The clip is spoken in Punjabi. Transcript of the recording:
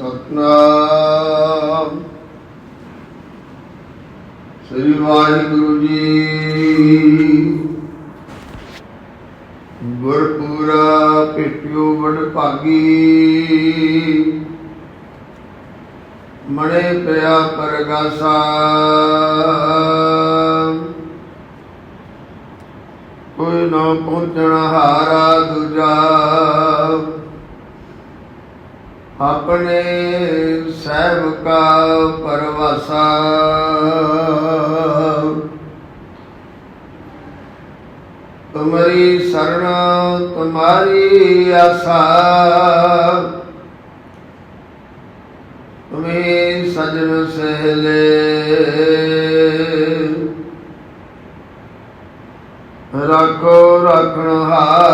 ਸਤਨਾਮ। ਸ੍ਰੀ ਵਾਹਿਗੁਰੂ ਜੀ। ਗੁਰਪੂਰਾ ਭੇਟਿਓ ਵਡ ਭਾਗੀ। ਮਣੇ ਪਿਆ ਪਰਗਾਸਾ। ਕੋਈ ਨਾ ਪਹੁੰਚਣ ਹਾਰਾ ਦੂਜਾ। ਆਪਣੇ ਸਹਿਬ ਕਾ ਪਰਵਾਸਾ। ਤੁਮਰੀ ਸਰਣ ਤੁਮਾਰੀ ਆਸਾ। ਤੁਮੇ ਸਜਣ ਸਹਲੇ। ਰੱਖੋ ਰੱਖਣ ਹਾਰ।